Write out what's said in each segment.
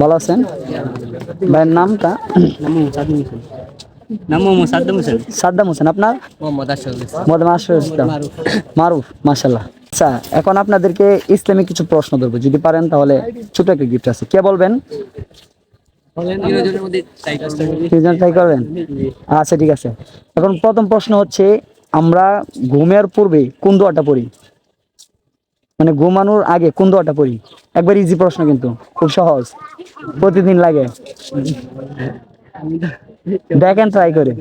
ভালো আছেন? ভাইয়ের নামটা? নাম সাদ্দাম হোসেন। আপনার? মারুফ। মাশাল্লাহ আচ্ছা এখন আপনাদেরকে ইসলামিক কিছু প্রশ্ন ধরবো। যদি পারেন তাহলে ছোট একটা গিফট আছে। কে বলবেন? ট্রাই করবেন? আচ্ছা ঠিক আছে। এখন প্রথম প্রশ্ন হচ্ছে আমরা ঘুমের পূর্বে কোন দোয়াটা পড়ি? মানে ঘুমানোর আগে কোন দোয়াটা পড়ি? একবার ইজি প্রশ্ন কিন্তু, খুব সহজ। প্রতিদিন লাগে। দেখেন ট্রাই করে।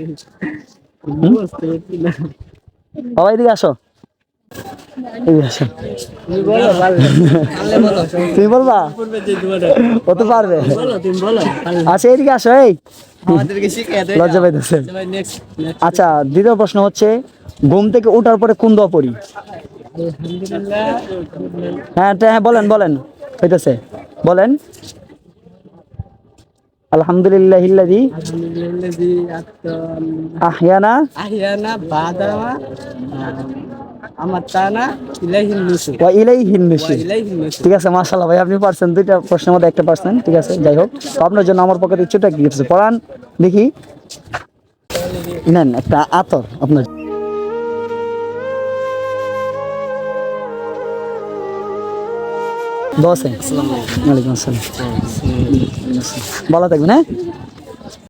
সবাই এদিকে আসো। তুমি বলবা? ও পারবে। আচ্ছা এদিকে আসো, এই। লজ্জা পাইতেছে। আচ্ছা দ্বিতীয় প্রশ্ন হচ্ছে, ঘুম থেকে ওঠার পরে কোন দোয়া পড়ি? হ্যাঁ হ্যাঁ বলেন বলেন হইতেছে। বলেন। আলহামদুলিল্লাহ ইল্লাযী আহিয়ানা। বাদামা ঠিক আছে মাশাআল্লাহ ভাই আপনি পারছেন। দুইটা প্রশ্নের মধ্যে একটা পারছেন ঠিক আছে যাই হোক। আপনার জন্য আমার পকেটে ছোট একটা গিফট আছে। পড়ান দেখি। নেন একটা আতর আপনার দশ ওয়ালাইকুম আসসালাম। ভালো থাকবেন হ্যাঁ